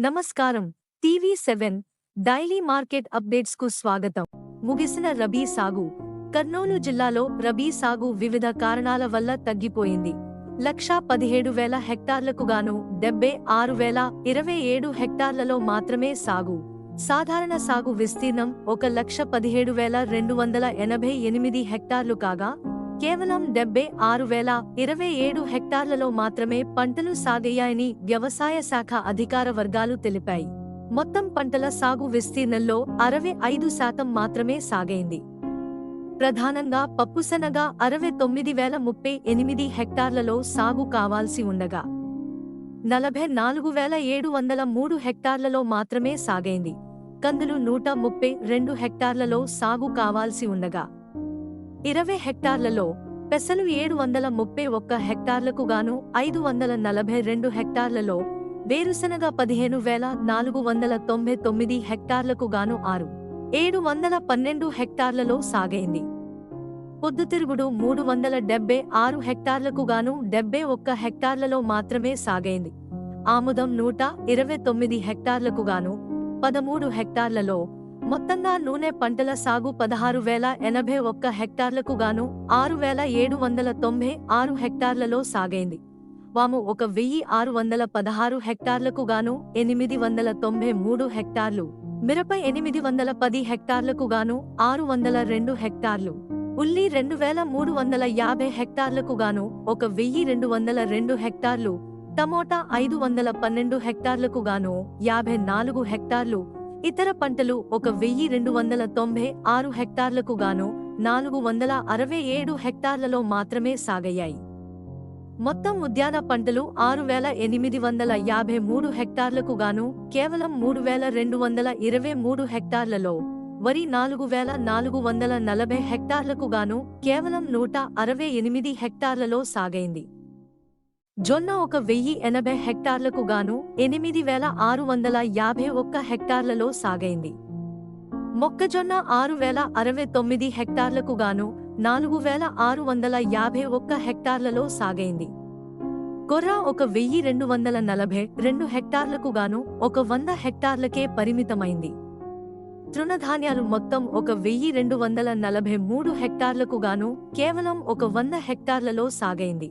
నమస్కారం. TV seven daily market అప్డేట్స్కు స్వాగతం. ముగిసిన రబీ సాగు. కర్నూలు జిల్లాలో రబీ సాగు వివిధ కారణాల వల్ల తగ్గిపోయింది. లక్షా పదిహేడు వేల హెక్టార్లకు గాను డెబ్బై ఆరు వేల ఇరవై ఏడు హెక్టార్లలో మాత్రమే సాగు. సాధారణ సాగు విస్తీర్ణం ఒక లక్ష పదిహేడు వేల రెండు వందల ఎనభై ఎనిమిది హెక్టార్లు కాగా కేవలం డెబ్బై ఆరు వేల ఇరవై ఏడు హెక్టార్లలో మాత్రమే పంటలు సాగయ్యాయని వ్యవసాయ శాఖ అధికార వర్గాలు తెలిపాయి. మొత్తం పంటల సాగు విస్తీర్ణంలో అరవై ఐదు శాతం మాత్రమే సాగైంది. ప్రధానంగా పప్పుశనగ అరవై తొమ్మిది వేల ముప్పై ఎనిమిది హెక్టార్లలో సాగు కావాల్సి ఉండగా నలభై నాలుగు వేల ఏడు వందల మూడు హెక్టార్లలో మాత్రమే సాగైంది. కందులు నూట ముప్పై రెండు హెక్టార్లలో సాగు కావాల్సి ఉండగా ఇరవై హెక్టార్లలో పెసలు ఏడు వందల ముప్పై ఒక్క హెక్టార్లకు గాను ఐదు వందల నలభై రెండు హెక్టార్లలో వేరుశనగ పదిహేను వేల నాలుగు వందల తొంభై తొమ్మిది హెక్టార్లకు గాను ఆరు ఏడు వందల పన్నెండు హెక్టార్లలో సాగైంది. పొద్దుతిరుగుడు మూడు వందల డెబ్బై ఆరు హెక్టార్లకు గాను డెబ్బై ఒక్క హెక్టార్లలో మాత్రమే సాగైంది. ఆముదం నూట ఇరవై తొమ్మిది హెక్టార్లకు గాను పదమూడు హెక్టార్లలో మొత్తంగా నూనె పంటల సాగు పదహారు వేల ఎనభై ఒక్క హెక్టార్లకు గాను ఆరు వేల ఏడు వందల తొంభై ఆరు హెక్టార్లలో సాగైంది. వాము ఒక వెయ్యి ఆరు వందల పదహారు హెక్టార్లకు గాను ఎనిమిది వందల తొంభై మూడు హెక్టార్లు మిరప ఎనిమిది వందల పది హెక్టార్లకు గాను ఆరు వందల రెండు హెక్టార్లు ఉల్లి రెండు వేల మూడు వందల యాభై హెక్టార్లకు గాను ఒక వెయ్యి రెండు వందల రెండు హెక్టార్లు టమోటా ఐదు వందల పన్నెండు హెక్టార్లకు గాను యాభై నాలుగు హెక్టార్లు ఇతర పంటలు ఒక వెయ్యి రెండు వందల తొంభై ఆరు హెక్టార్లకు గాను నాలుగు వందల అరవై ఏడు హెక్టార్లలో మాత్రమే సాగయ్యాయి. మొత్తం ఉద్యాన పంటలు ఆరు వేల ఎనిమిది వందల యాభై మూడు హెక్టార్లకు గాను కేవలం మూడు వేల రెండు వందల ఇరవై మూడు హెక్టార్లలో వరి నాలుగు వేల నాలుగు వందల నలభై హెక్టార్లకు గాను కేవలం నూట అరవై ఎనిమిది హెక్టార్లలో సాగైంది. జొన్న ఒక వెయ్యి ఎనభై హెక్టార్లకు గాను ఎనిమిది వేల ఆరు వందల యాభై ఒక్క హెక్టార్లలో సాగైంది. మొక్కజొన్న ఆరు వేల అరవై తొమ్మిది హెక్టార్లకు గాను నాలుగు వేల ఆరు వందల యాభై ఒక్క హెక్టార్లలో సాగైంది. కొర్ర ఒక వెయ్యి రెండు వందల నలభై రెండు హెక్టార్లకు గాను ఒక వంద హెక్టార్లకే పరిమితమైంది. తృణధాన్యాలు మొత్తం ఒక వెయ్యి రెండు వందల నలభై మూడు హెక్టార్లకు గాను కేవలం ఒక వంద హెక్టార్లలో సాగైంది.